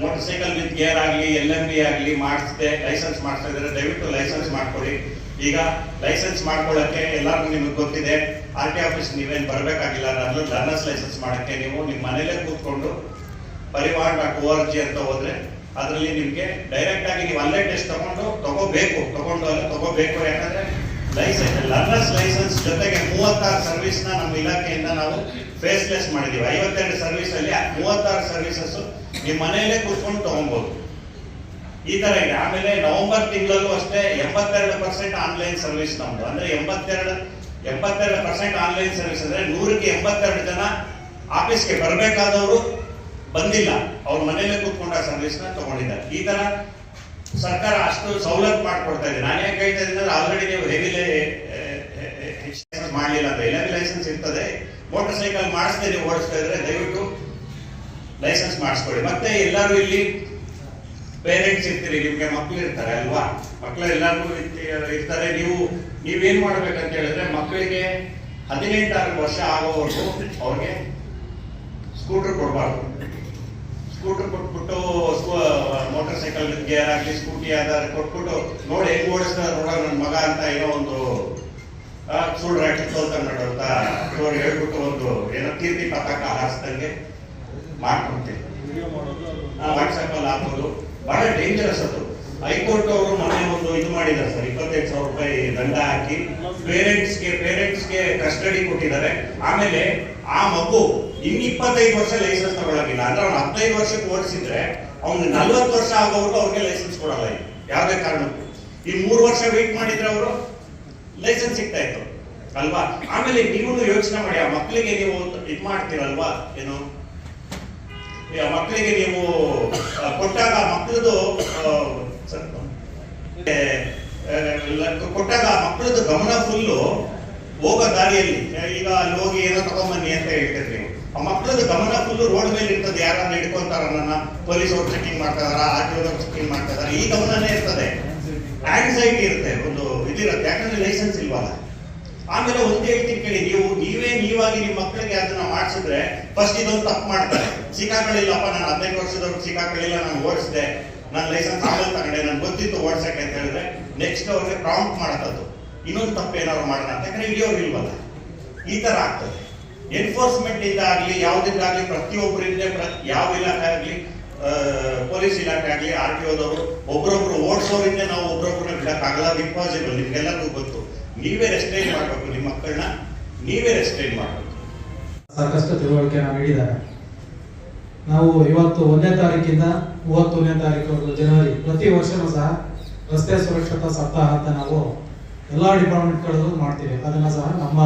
ಮೋಟರ್ ಸೈಕಲ್ ವಿತ್ ಗೇರ್ ಆಗಲಿ ಎಲ್ ಎಂ ಬಿ ಆಗಲಿ ಮಾಡಿಸಿದೆ ಲೈಸೆನ್ಸ್ ಮಾಡಿಸ್ತಾ ಇದ್ದಾರೆ. ದಯವಿಟ್ಟು ಲೈಸೆನ್ಸ್ ಮಾಡ್ಕೊಳ್ಳಿ. ಈಗ ಲೈಸೆನ್ಸ್ ಮಾಡ್ಕೊಳ್ಳೋಕ್ಕೆ ಎಲ್ಲರಿಗೂ ನಿಮಗೆ ಗೊತ್ತಿದೆ ಆರ್ ಟಿ ಆಫೀಸ್ ನೀವೇನು ಬರಬೇಕಾಗಿಲ್ಲ. ಲರ್ನರ್ಸ್ ಲೈಸೆನ್ಸ್ ಮಾಡೋಕ್ಕೆ ನೀವು ನಿಮ್ಮ ಮನೇಲೇ ಕೂತ್ಕೊಂಡು Parivar dot O R G ಅಂತ ಹೋದ್ರೆ ಅದರಲ್ಲಿ ನಿಮಗೆ ಡೈರೆಕ್ಟ್ ಆಗಿ ನೀವು ಅಲ್ಲೇ ಟೆಸ್ಟ್ ತಗೊಂಡು ತಗೋಬೇಕು. ತಗೊಂಡು ಅಲ್ಲೇ ತಗೋಬೇಕು. ಯಾಕಂದ್ರೆ ಲೈಸೆನ್ಸ್ ಲರ್ನರ್ಸ್ ಲೈಸೆನ್ಸ್ ಜೊತೆಗೆ ಮೂವತ್ತಾರು ಸರ್ವಿಸ್ನ ನಮ್ಮ ಇಲಾಖೆಯಿಂದ ನಾವು ಫೇಸ್ಲೆಸ್ ಮಾಡಿದ್ದೀವಿ ಐವತ್ತೆರಡು ಸರ್ವಿಸ್ ಅಲ್ಲಿ ಮೂವತ್ತಾರು ಸರ್ವಿಸಸ್ ನಿಮ್ಮ ಮನೆಯಲ್ಲೇ ಕೂತ್ಕೊಂಡು ತೊಗೊಬೋದು ಈ ಥರ ಇದೆ. ಆಮೇಲೆ ನವೆಂಬರ್ ತಿಂಗಳಲ್ಲೂ ಅಷ್ಟೇ ಎಂಬತ್ತೆರಡು ಪರ್ಸೆಂಟ್ ಆನ್ಲೈನ್ ಸರ್ವಿಸ್ ನಮ್ದು. ಅಂದರೆ ಎಂಬತ್ತೆರಡು ಎಂಬತ್ತೆರಡು ಪರ್ಸೆಂಟ್ ಆನ್ಲೈನ್ ಸರ್ವಿಸ್ ಅಂದರೆ ನೂರಕ್ಕೆ ಎಂಬತ್ತೆರಡು ಜನ ಆಫೀಸ್ಗೆ ಬರಬೇಕಾದವರು ಬಂದಿಲ್ಲ. ಅವ್ರ ಮನೆಯಲ್ಲೇ ಕೂತ್ಕೊಂಡು ಆ ಸರ್ವಿಸ್ನ ತಗೊಂಡಿದ್ದಾರೆ. ಈ ತರ ಸರ್ಕಾರ ಅಷ್ಟು ಸವಲತ್ತು ಮಾಡ್ಕೊಡ್ತಾ ಇದೆ. ನಾನು ಯಾಕೆ ಹೇಳ್ತಾ ಇದ್ದೀನಿ ಆಲ್ರೆಡಿ ನೀವು ಹೆವಿ ಮಾಡಲಿಲ್ಲ ಅಂತ. ಎಲ್ಲ ಲೈಸೆನ್ಸ್ ಇರ್ತದೆ. ಮೋಟರ್ ಸೈಕಲ್ ಮಾಡಿಸ್ತೇ ನೀವು ಓಡಿಸ್ತಾ ಇದ್ರೆ ದಯವಿಟ್ಟು ಲೈಸೆನ್ಸ್ ಮಾಡಿಸ್ಕೊಳ್ಳಿ. ಮತ್ತೆ ಎಲ್ಲರೂ ಇಲ್ಲಿ ಪೇರೆಂಟ್ಸ್ ಇರ್ತೀರಿ, ನಿಮ್ಗೆ ಮಕ್ಕಳು ಇರ್ತಾರೆ ಅಲ್ವಾ? ಮಕ್ಕಳು ಎಲ್ಲರೂ ಇರ್ತಾರೆ. ನೀವು, ನೀವೇನ್ ಮಾಡ್ಬೇಕಂತ ಹೇಳಿದ್ರೆ ಮಕ್ಕಳಿಗೆ ಹದಿನೆಂಟಾರು ವರ್ಷ ಆಗೋವರೆಗೂ ಅವ್ರಿಗೆ ಸ್ಕೂಟರ್ ಕೊಡಬಾರ್ದು. ಸ್ಕೂಟರ್ ಕೊಟ್ಬಿಟ್ಟು ಮೋಟರ್ ಸೈಕಲ್ ಗೇರ್ ಆಗಲಿ ಸ್ಕೂಟಿ ಆಧಾರ ಕೊಟ್ಬಿಟ್ಟು ನೋಡಿ ಹೆಂಗ್ ಓಡಿಸ್ತಾರೆ ನೋಡ ನನ್ನ ಮಗ ಅಂತ ಏನೋ ಒಂದು ಸುಳ್ಳು ರಾಟಿ ತೋಲ್ತಾನೆ ಅಂತ ಇವ್ರು ಹೇಳ್ಬಿಟ್ಟು ಒಂದು ಏನೋ ಕೀರ್ತಿ ಪತಾಕ ಹಾರಿಸ್ದಂಗೆ ಮಾಡ್ಕೊಡ್ತೀವಿ ಹಾಕೋದು ಬಹಳ ಡೇಂಜರಸ್ ಅದು. ಹೈಕೋರ್ಟ್ ಅವರು ಮೊನ್ನೆ ಒಂದು ಇದು ಮಾಡಿದ್ದಾರೆ ಸರ್ ಇಪ್ಪತ್ತೈದು ಸಾವಿರ ರೂಪಾಯಿ ದಂಡ ಹಾಕಿ ಪೇರೆಂಟ್ಸ್ಗೆ ಪೇರೆಂಟ್ಸ್ಗೆ ಕಸ್ಟಡಿ ಕೊಟ್ಟಿದ್ದಾರೆ. ಆಮೇಲೆ ಆ ಮಗು ಇನ್ ಇಪ್ಪತ್ತೈದು ವರ್ಷ ಲೈಸೆನ್ಸ್ ತಗೊಳಂಗಿಲ್ಲ. ಅಂದ್ರೆ ಅವ್ನು ಹದಿನೈದು ವರ್ಷಕ್ಕೆ ಓಡಿಸಿದ್ರೆ ಅವ್ನು ನಲ್ವತ್ತು ವರ್ಷ ಆಗೋವರೆಗೂ ಅವ್ರಿಗೆ ಲೈಸೆನ್ಸ್ ಕೊಡಲ್ಲ ಇಲ್ಲಿ ಯಾವುದೇ ಕಾರಣಕ್ಕೂ. ಈ ಮೂರು ವರ್ಷ ವೇಟ್ ಮಾಡಿದ್ರೆ ಅವರು ಲೈಸೆನ್ಸ್ ಸಿಗ್ತಾ ಇತ್ತು. ಅಲ್ವಾ? ಆಮೇಲೆ ನೀವು ಯೋಚನೆ ಮಾಡಿ, ಆ ಮಕ್ಕಳಿಗೆ ನೀವು ಇದು ಮಾಡ್ತೀರಲ್ವಾ? ಏನು? ಮಕ್ಕಳಿಗೆ ನೀವು ಕೊಟ್ಟಾಗ ಮಕ್ಕಳದು ಕೊಟ್ಟಾಗ ಮಕ್ಕಳದು ಗಮನ ಫುಲ್ಲು ಹೋಗೋ ದಾರಿಯಲ್ಲಿ. ಈಗ ಅಲ್ಲಿ ಹೋಗಿ ಏನೋ ತಗೊಂಬನ್ನಿ ಅಂತ ಹೇಳ್ತೀರಿ ನೀವು. ಆ ಮಕ್ಕಳದು ಗಮನ ಫುಲ್ಲು ರೋಡ್ ಮೇಲೆ ಇರ್ತದೆ ಯಾರನ್ನ ಹಿಡ್ಕೊಂತಾರ ನನ್ನ ಪೊಲೀಸ್ ಅವ್ರು ಚೆಕಿಂಗ್ ಮಾಡ್ತಾ ಇದಾರ ಆರ್ ಟಿ ಚೆಕಿಂಗ್ ಮಾಡ್ತಾ ಇದಾರೆ ಈ ಗಮನನೇ ಇರ್ತದೆ. ಆಂಗ್ಸೈಟಿ ಇರುತ್ತೆ, ಒಂದು ಇದಿರುತ್ತೆ, ಯಾಕಂದ್ರೆ ಲೈಸೆನ್ಸ್ ಇಲ್ವಲ್ಲ. ಆಮೇಲೆ ಒಂದೇ ಹೇಳ್ತೀನಿ ಕೇಳಿ, ನೀವು, ನೀವೇ, ನೀವಾಗಿ ನಿಮ್ಮ ಮಕ್ಕಳಿಗೆ ಅದನ್ನ ಮಾಡಿಸಿದ್ರೆ ಫಸ್ಟ್ ಇದೊಂದು ತಪ್ಪು ಮಾಡ್ತಾರೆ. ಸಿಕ್ಕಾಕೊಳ್ಳಿಲ್ಲಪ್ಪ ನಾನು ಹದಿನೈದು ವರ್ಷದವ್ರು ಸಿಕ್ಕಾಕೊಳ್ಳಿಲ್ಲ ನಾನು ಓಡಿಸಿದೆ. ನನ್ನ ಲೈಸೆನ್ಸ್ ಆಮೇಲೆ ತಗೊಂಡೆ ನನ್ಗೆ ಗೊತ್ತಿತ್ತು ಓಡಿಸಕ್ಕೆ ಅಂತ ಹೇಳಿದ್ರೆ ನೆಕ್ಸ್ಟ್ ಅವ್ರಿಗೆ ಪ್ರಾಂಪ್ಟ್ ಮಾಡೋದು ಇನ್ನೊಂದು ತಪ್ಪು ಏನಾದ್ರು ಮಾಡೋಣ ಅಂತ, ಯಾಕಂದ್ರೆ ಹಿಡಿಯೋರು ಇಲ್ವಲ್ಲ. ಈ ತರ ಆಗ್ತದೆ. ಎನ್ಫೋರ್ಸ್ಮೆಂಟ್ ಇಂದ ಆಗ್ಲಿ ಯಾವ್ದಿಂದ ಆಗ್ಲಿ ಪ್ರತಿಯೊಬ್ಬರಿಂದ ಪ್ರ- ಯಾವ ಇಲಾಖೆ ಆಗಲಿ ಪೊಲೀಸ್ ಇಲಾಖೆ ಆಗಲಿ ಆರ್ ಟಿ ಓದವರು ಒಬ್ರೊಬ್ರು ಓಡಿಸೋರಿಂದ ನಾವು ಒಬ್ರೊಬ್ರನ್ನ ಬಿಡಕ್ಕಾಗಲ್ಲ ಇಂಪಾಸಿಬಲ್ ನಿಮ್ಗೆಲ್ಲರಿಗೂ ಗೊತ್ತು. ನೀವೇ ರೆಸ್ಟ್ರೈನ್ ಮಾಡಬೇಕು ನಿಮ್ಮ ಮಕ್ಕಳನ್ನ. ನೀವೇ ರೆಸ್ಟ್ರೈನ್ ಮಾಡಬೇಕು. ಸಾಕಷ್ಟು ತಿಳುವಳಿಕೆಯನ್ನು ನೀಡಿದ್ದಾರೆ. ನಾವು ಇವತ್ತು ಒಂದನೇ ತಾರೀಕಿಂದ ಮೂವತ್ತೊಂದನೇ ತಾರೀಕು ಜನವರಿ, ಪ್ರತಿ ವರ್ಷವೂ ಸಹ ರಸ್ತೆ ಸುರಕ್ಷತಾ ಸಪ್ತಾಹ ಅಂತ ನಾವು ಎಲ್ಲ ಡಿಪಾರ್ಟ್ಮೆಂಟ್ಗಳಲ್ಲೂ ಮಾಡ್ತೀವಿ. ಅದನ್ನು ಸಹ ನಮ್ಮ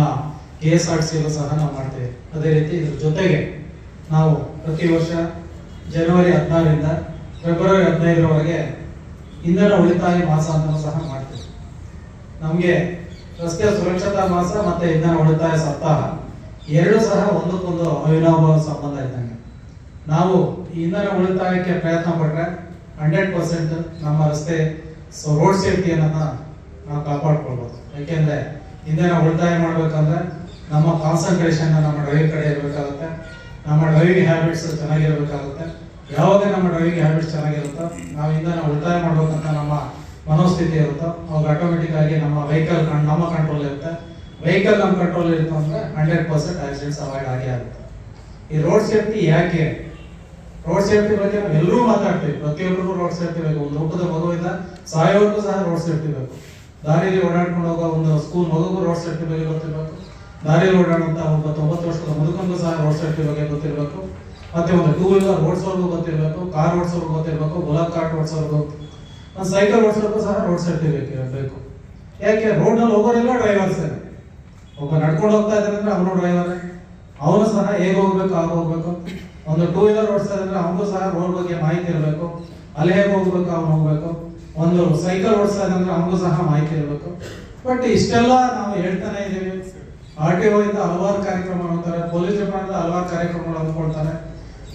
ಕೆ ಎಸ್ ಆರ್ ಸಿಯಲ್ಲೂ ಸಹ ನಾವು ಮಾಡ್ತೇವೆ. ಅದೇ ರೀತಿ ಇದ್ರ ಜೊತೆಗೆ ನಾವು ಪ್ರತಿ ವರ್ಷ ಜನವರಿ ಹದಿನಾರರಿಂದ ಫೆಬ್ರವರಿ ಹದಿನೈದರವರೆಗೆ ಇಂಧನ ಉಳಿತಾಯ ಮಾಸ ಅಂತ ಸಹ ಮಾಡ್ತೇವೆ. ನಮಗೆ ರಸ್ತೆ ಸುರಕ್ಷತಾ ಮಾಸ ಮತ್ತು ಇಂಧನ ಉಳಿತಾಯ ಸಪ್ತಾಹ ಎರಡು ಸಹ ಒಂದಕ್ಕೊಂದು ಅವಿನಾಭಾವ ಸಂಬಂಧ ಇದ್ದಂಗೆ. ನಾವು ಇಂಧನ ಉಳಿತಾಯಕ್ಕೆ ಪ್ರಯತ್ನ ಪಟ್ಟರೆ ಹಂಡ್ರೆಡ್ ಪರ್ಸೆಂಟ್ ನಮ್ಮ ರಸ್ತೆ ರೋಡ್ ಸೇಫ್ಟಿಯನ್ನು ನಾವು ಕಾಪಾಡ್ಕೊಳ್ಬೋದು. ಯಾಕೆಂದರೆ ಇಂಧನ ಉಳಿತಾಯ ಮಾಡ್ಬೇಕಂದ್ರೆ ನಮ್ಮ ಕಾನ್ಸಂಟ್ರೇಷನ್ ನಮ್ಮ ಡ್ರೈವ್ ಕಡೆ ಇರಬೇಕಾಗುತ್ತೆ. ನಮ್ಮ ಡ್ರೈವಿಂಗ್ ಹ್ಯಾಬಿಟ್ಸ್ ಚೆನ್ನಾಗಿರಬೇಕಾಗುತ್ತೆ. ಯಾವಾಗ ನಮ್ಮ ಡ್ರೈವಿಂಗ್ ಹ್ಯಾಬಿಟ್ಸ್ ಚೆನ್ನಾಗಿರುತ್ತೋ ನಾವು ಇಂಧನ ಉಳಿತಾಯ ಮಾಡಬೇಕಂತ ನಮ್ಮ ಮನೋಸ್ಥಿತಿ ಇರುತ್ತೋ, ಅವಾಗ ಆಟೋಮೆಟಿಕ್ ಆಗಿ ನಮ್ಮ ವೆಹಿಕಲ್ ನಮ್ಮ ಕಂಟ್ರೋಲ್ ಇರುತ್ತೆ. ವೆಹಿಕಲ್ ನಮ್ಮ ಕಂಟ್ರೋಲ್ ಇರುತ್ತೆ ಅಂದರೆ ಹಂಡ್ರೆಡ್ ಪರ್ಸೆಂಟ್ ಆಕ್ಸಿಡೆಂಟ್ಸ್ ಅವಾಯ್ಡ್ ಆಗೇ ಆಗುತ್ತೆ. ಈ ರೋಡ್ ಸೇಫ್ಟಿ ಯಾಕೆ? ರೋಡ್ ಸೇಫ್ಟಿ ಬಗ್ಗೆ ನಾವು ಎಲ್ಲರೂ ಮಾತಾಡ್ತೀವಿ. ಪ್ರತಿಯೊಬ್ಬರಿಗೂ ರೋಡ್ ಸೇಫ್ಟಿ ಬೇಕು. ಒಂದು ಊಟದ ಮಗುವಿಂದ ಸಾಯೋರ್ಗೂ ಸಹ ರೋಡ್ ಸೇಫ್ಟಿ ಬೇಕು. ದಾರಿಯಲ್ಲಿ ಓಡಾಡ್ಕೊಂಡು ಹೋಗೋ ಒಂದು ಸ್ಕೂಲ್ ಮಗುಗೂ ರೋಡ್ ಸೇಫ್ಟಿ ಬಗ್ಗೆ ಗೊತ್ತಿರಬೇಕು. ದಾರಿಯಲ್ಲಿ ಅಂತ ಒಬ್ಬ ತೊಂಬತ್ತು ವರ್ಷದ ಮುದುಕನಿಗೂ ಸಹ ರೋಡ್ ಸೇಫ್ಟಿ ಬಗ್ಗೆ ಗೊತ್ತಿರಬೇಕು. ಮತ್ತೆ ಒಂದು ಟೂ ವೀಲರ್ ಓಡಿಸೋರ್ಗೂ ಗೊತ್ತಿರಬೇಕು ಕಾರ್ ಓಡಿಸೋರ್ಗೂ ಗೊತ್ತಿರಬೇಕು ಬುಲಕ್ ಕಾರ್ಟ್ ಓಡಿಸೋರ್ಗೂ ಒಂದು ಸೈಕಲ್ ಓಡಿಸೋರ್ಗೂ ಸಹ ರೋಡ್ ಸೇಫ್ಟಿ ಬೇಕು ಯಾಕೆ? ರೋಡ್ನಲ್ಲಿ ಹೋಗೋರೆಲ್ಲ ಡ್ರೈವರ್ಸ್ ಒಬ್ಬ ನಡ್ಕೊಂಡು ಹೋಗ್ತಾ ಇದ್ದಾರೆ ಅಂದ್ರೆ ಅವನು ಡ್ರೈವರ್ ಅವನು ಸಹ ಹೇಗೆ ಹೋಗ್ಬೇಕು, ಆಗ ಹೋಗ್ಬೇಕು? ಒಂದು ಟೂ ವೀಲರ್ ಓಡಿಸ್ತಾ ಇದ್ರೆ ಅವನು ಸಹ ರೋಡ್ ಬಗ್ಗೆ ಮಾಹಿತಿ ಇರಬೇಕು. ಅಲ್ಲಿ ಹೇಗೆ ಹೋಗ್ಬೇಕು, ಅವನು ಹೋಗ್ಬೇಕು. ಒಂದು ಸೈಕಲ್ ಓಡಿಸ್ತಾ ಇದ್ರೆ ಅವನಿಗೂ ಸಹ ಮಾಹಿತಿ ಇರಬೇಕು. ಬಟ್ ಇಷ್ಟೆಲ್ಲ ನಾವು ಹೇಳ್ತಾನೆ ಇದೀವಿ ಆರ್ ಟಿ ಇಂದ ಹಲವಾರು ಕಾರ್ಯಕ್ರಮ ಹೊಂದ್ತಾರೆ ಪೊಲೀಸ್ ಡಿಪಾರ್ಟ್ಮೆಂಟ್ ಹಲವಾರು ಕಾರ್ಯಕ್ರಮಗಳು ಹಮ್ಮಿಕೊಳ್ತಾರೆ.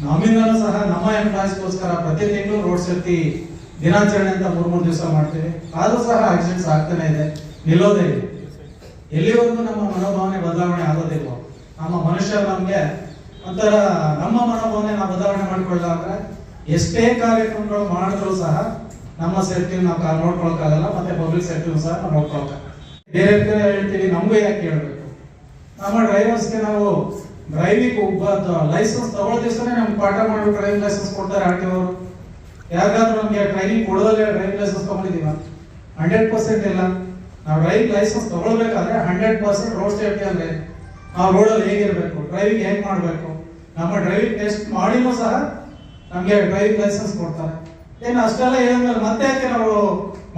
ನಮ್ಮಿಂದಲೂ ಸಹ ನಮ್ಮ ಎಂಪ್ಲಾಯೀಸ್ಗೋಸ್ಕರ ಪ್ರತಿ ತಿಂಗಳು ರೋಡ್ ಸೇಫ್ಟಿ ದಿನಾಚರಣೆ ಅಂತ ಮೂರು ಮೂರು ದಿವಸ ಮಾಡ್ತೀವಿ. ಆದರೂ ಸಹ ಆಕ್ಸಿಡೆಂಟ್ಸ್ ಆಗ್ತಾನೆ ಇದೆ. ನಿಲ್ಲೋದೇ ಇದೆ ಎಲ್ಲಿವರೆಗೂ ನಮ್ಮ ಮನೋಭಾವನೆ ಬದಲಾವಣೆ ಆಗೋದಿಲ್ಲ ನಮ್ಮ ಮನುಷ್ಯ ನಮಗೆ ಒಂಥರ ನಮ್ಮ ಮನೋಭಾವನೆ ನಾವು ಬದಲಾವಣೆ ಮಾಡ್ಕೊಳ್ಳ ಅಂದ್ರೆ ಎಷ್ಟೇ ಕಾರ್ಯಕ್ರಮಗಳು ಮಾಡಿದ್ರು ಸಹ ನಮ್ಮ ಸೇಫ್ಟಿ ನಾವು ನೋಡ್ಕೊಳಕ್ ನೋಡ್ಕೊಳಕ್ಕಾಗಲ್ಲ, ಮತ್ತೆ ಪಬ್ಲಿಕ್ ಸೇಫ್ಟಿನೂ ಸಹ ನಾವು ಬೇರೆ ಹೇಳ್ತೀವಿ ನಮಗೂ ಯಾಕೆ ಹೇಳ್ಬೇಕು ನಮ್ಮ ಡ್ರೈವರ್ಸ್ಗೆ ನಾವು ಡ್ರೈವಿಂಗ್ ಲೈಸೆನ್ಸ್ ತಗೊಳ್ಳೋ ದಿವಸನೇ ನಮ್ಗೆ ಪಾಠ ಮಾಡೋ ಡ್ರೈವಿಂಗ್ ಲೈಸೆನ್ಸ್ ಕೊಡ್ತಾರೆ ಆರ್ ಟಿ ಅವರು. ಯಾರಿಗಾದ್ರೂ ನಮಗೆ ಟ್ರೈನಿಂಗ್ ಕೊಡೋದಲ್ಲೇ ಡ್ರೈವಿಂಗ್ ಲೈಸೆನ್ಸ್ ತಗೊಂಡಿದ್ದೀವ. ಹಂಡ್ರೆಡ್ ಪರ್ಸೆಂಟ್ ಇಲ್ಲ. ನಾವು ಡ್ರೈವಿಂಗ್ ಲೈಸೆನ್ಸ್ ತಗೊಳ್ಬೇಕಾದ್ರೆ ಹಂಡ್ರೆಡ್ ಪರ್ಸೆಂಟ್ ರೋಡ್ ಸೇಫ್ಟಿ ಅಂದರೆ ನಾವು ರೋಡಲ್ಲಿ ಹೇಗಿರಬೇಕು ಡ್ರೈವಿಂಗ್ ಹೇಗೆ ಮಾಡಬೇಕು. ನಮ್ಮ ಡ್ರೈವಿಂಗ್ ಟೆಸ್ಟ್ ಮಾಡಿನೂ ಸಹ ನಮಗೆ ಡ್ರೈವಿಂಗ್ ಲೈಸೆನ್ಸ್ ಕೊಡ್ತಾರೆ. ಏನು ಅಷ್ಟೆಲ್ಲ ಹೇಳಿದ್ಮೇಲೆ ಮತ್ತೆ ಯಾಕೆ ನಾವು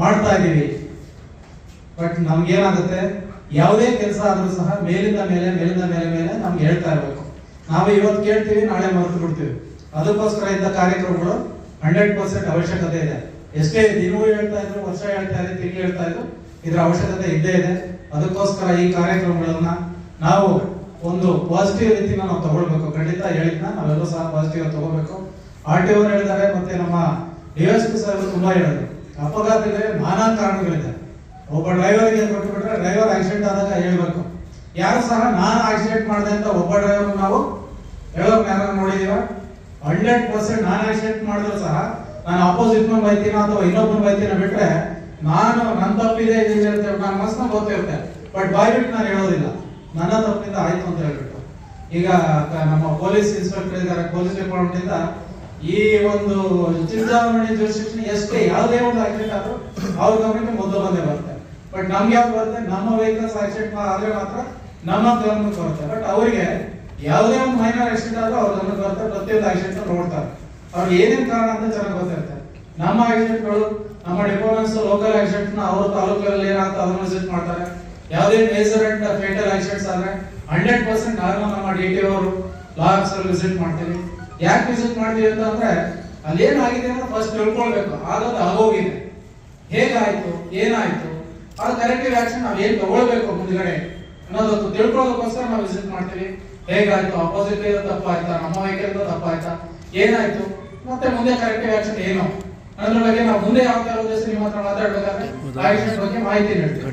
ಮಾಡ್ತಾ ಇದ್ದೀವಿ? ಬಟ್ ನಮ್ಗೆ ಏನಾಗುತ್ತೆ ಯಾವುದೇ ಕೆಲಸ ಆದರೂ ಸಹ ಮೇಲಿಂದ ಮೇಲೆ ಮೇಲಿಂದ ಮೇಲೆ ಮೇಲೆ ನಮ್ಗೆ ಹೇಳ್ತಾ ಇರಬೇಕು. ನಾವು ಇವತ್ತು ಕೇಳ್ತೀವಿ, ನಾಳೆ ಮರೆತು ಬಿಡ್ತೀವಿ. ಅದಕ್ಕೋಸ್ಕರ ಇದ್ದ ಕಾರ್ಯಕ್ರಮಗಳು ಹಂಡ್ರೆಡ್ ಪರ್ಸೆಂಟ್ ಅವಶ್ಯಕತೆ ಇದೆ. ಎಷ್ಟೇ ದಿನವೂ ಹೇಳ್ತಾ ಇದ್ರು, ವರ್ಷ ಹೇಳ್ತಾ ಇದ್ರು, ತಿಂಗಳು ಹೇಳ್ತಾ ಇದ್ರು, ಇದರ ಅವಶ್ಯಕತೆ ಇದ್ದೇ ಇದೆ. ಅದಕ್ಕೋಸ್ಕರ ಈ ಕಾರ್ಯಕ್ರಮಗಳನ್ನ ನಾವು ಒಂದು ಪಾಸಿಟಿವ್ ರೀತಿನ ನಾವು ತಗೊಳ್ಬೇಕು. ಖಂಡಿತ ಹೇಳಿದ್ನ, ನಾವೆಲ್ಲರೂ ಸಹ ಪಾಸಿಟಿವ್ ತಗೋಬೇಕು ಆರ್ ಟಿ ಓರ್ ಹೇಳಿದ್ದಾರೆ ಮತ್ತೆ ನಮ್ಮ ಡಿಎಸ್ಪಿ ಸರ್ ತುಂಬಾ ಹೇಳಿದ್ರು. ಅಪಘಾತಗಳಿಗೆ ನಾನಾ ಕಾರಣಗಳಿದೆ. ಒಬ್ಬ ಡ್ರೈವರ್ಗೆ ಕೊಟ್ಟುಬಿಟ್ರೆ ಡ್ರೈವರ್ ಆಕ್ಸಿಡೆಂಟ್ ಆದಾಗ ಹೇಳ್ಬೇಕು. ಯಾರು ಸಹ ನಾನು ಆಕ್ಸಿಡೆಂಟ್ ಮಾಡಿದೆ ಅಂತ ಒಬ್ಬ ಡ್ರೈವರ್ ನಾವು ಹೇಳೋಕೆ ಯಾರು ನೋಡಿದೀವ ಹಂಡ್ರೆಡ್ ಪರ್ಸೆಂಟ್ ನಾನು ಆಕ್ಸಿಡೆಂಟ್ ಮಾಡಿದ್ರು ಸಹ ನಾನು ಅಪೋಸಿಟ್ ಬೈತೀನ ಅಥವಾ ಇನ್ನೊಬ್ಬನ ಬೈತೀನ ಬಿಟ್ರೆ ನಾನು ನನ್ನ ತಪ್ಪಿದೆ ಹೇಳ್ತೇವೆ ಅಂತ ನನ್ನ ಮನಸ್ಸಿನ ಗೊತ್ತಿರುತ್ತೆ. ಬಟ್ ಬಾಯ್ಬಿಟ್ಟು ನಾನು ಹೇಳೋದಿಲ್ಲ. ನನ್ನ ತಪ್ಪಿಂದ ಆಯ್ತು ಅಂತ ಹೇಳ್ಬಿಟ್ಟು. ಈಗ ನಮ್ಮ ಪೊಲೀಸ್ ಇನ್ಸ್ಪೆಕ್ಟರ್ ಇದ್ದಾರೆ, ಪೊಲೀಸ್ ಡಿಪಾರ್ಟ್ಮೆಂಟ್ ಇಂದ ಈ ಒಂದು ಚಿಂತಾಮಣಿ ಜೋಸ್ಟಿಕ್ಷನ್ ಎಷ್ಟೇ ಯಾವುದೇ ಒಂದು ಆಕ್ಸಿಡೆಂಟ್ ಆದ್ರೂ ಅವ್ರ ಗಮನಕ್ಕೆ ಮೊದಲು ಬಂದೇ ಬರುತ್ತೆ. ಬಟ್ ನಮ್ಗೆ ಯಾವ್ದು ಬರುತ್ತೆ? ನಮ್ಮ ವೆಹಿಕಲ್ಸ್ ಆಕ್ಸಿಡೆಂಟ್ ಆದ್ರೆ ಮಾತ್ರ ನಮ್ಮ ಗಮನಕ್ಕೆ ಬರುತ್ತೆ. ಬಟ್ ಅವರಿಗೆ ಯಾವುದೇ ಒಂದು ಮೈನರ್ ಆಕ್ಸಿಡೆಂಟ್ ಆದ್ರೂ ಅವ್ರ ಗಮನಕ್ಕೆ ಬರುತ್ತೆ. ಪ್ರತಿಯೊಂದು ಆಕ್ಸಿಡೆಂಟ್ ನೋಡ್ತಾರೆ. ಅವ್ರಿಗೆ ಏನೇನು ಕಾರಣ ಅಂತ ಚೆನ್ನಾಗಿ ಗೊತ್ತಿರುತ್ತೆ. ನಮ್ಮ ಆಕ್ಸಿಡೆಂಟ್ಗಳು ನಮ್ಮ ಡಿಪಾರ್ಟ್ಮೆಂಟ್ಸ್ ಲೋಕಲ್ ಆಕ್ಸಿಡೆಂಟ್ ಅವ್ರ ತಾಲೂಕಲ್ಲಿ ಏನಾಗ್ತದೆ ಅದನ್ನ ವಿಸಿಟ್ ಮಾಡ್ತಾರೆ. ಯಾವುದೇ ಮೇಜರ್ ಅಂಡ್ ಫೇಟಲ್ ಆಕ್ಸಿಡೆಂಟ್ಸ್ ಆದ್ರೆ ಹಂಡ್ರೆಡ್ ಪರ್ಸೆಂಟ್ ನಾನು ನಮ್ಮ ಡಿ ಟಿ ಅವರು ಲಾ ಆಫೀಸರ್ ವಿಸಿಟ್ ಮಾಡ್ತೀವಿ. ಯಾಕೆ ವಿಸಿಟ್ ಮಾಡ್ತೀವಿ ಅಂತ ಅಂದ್ರೆ ಅಲ್ಲಿ ಏನಾಗಿದೆ ಅಂತ ಫಸ್ಟ್ ತಿಳ್ಕೊಳ್ಬೇಕು. ಆಗೋದು ಆಗೋಗಿದೆ. ಹೇಗಾಯ್ತು? ಏನಾಯ್ತು? ಅದು ಕರೆಕ್ಟಿವ್ ಆಕ್ಷನ್ ನಾವು ಏನು ತಗೊಳ್ಬೇಕು ಮುಂದ್ಗಡೆ ಅನ್ನೋದೊಂದು ತಿಳ್ಕೊಳ್ಳೋದಕ್ಕೋಸ್ಕರ ನಾವು ವಿಸಿಟ್ ಮಾಡ್ತೀವಿ. ಹೇಗಾಯ್ತು? ಅಪೋಸಿಟ್ ತಪ್ಪಾಯ್ತಾ? ನಮ್ಮ ವೆಹಿಕಲ್ ತಪ್ಪಾಯ್ತಾ? ಏನಾಯ್ತು? ಮತ್ತೆ ಮುಂದೆ ಕರೆಕ್ಟಿವ್ ಆಕ್ಷನ್ ಏನು? ಅದ್ರ ಬಗ್ಗೆ ನಾವು ಮುಂದೆ ಯಾವ ತರ ಉದ್ದೇಶ ನಿಮ್ಮ ಹತ್ರ ಮಾತಾಡ್ಬೇಕಾದ್ರೆ ಬಗ್ಗೆ ಮಾಹಿತಿ ನೀಡ್ತೀವಿ.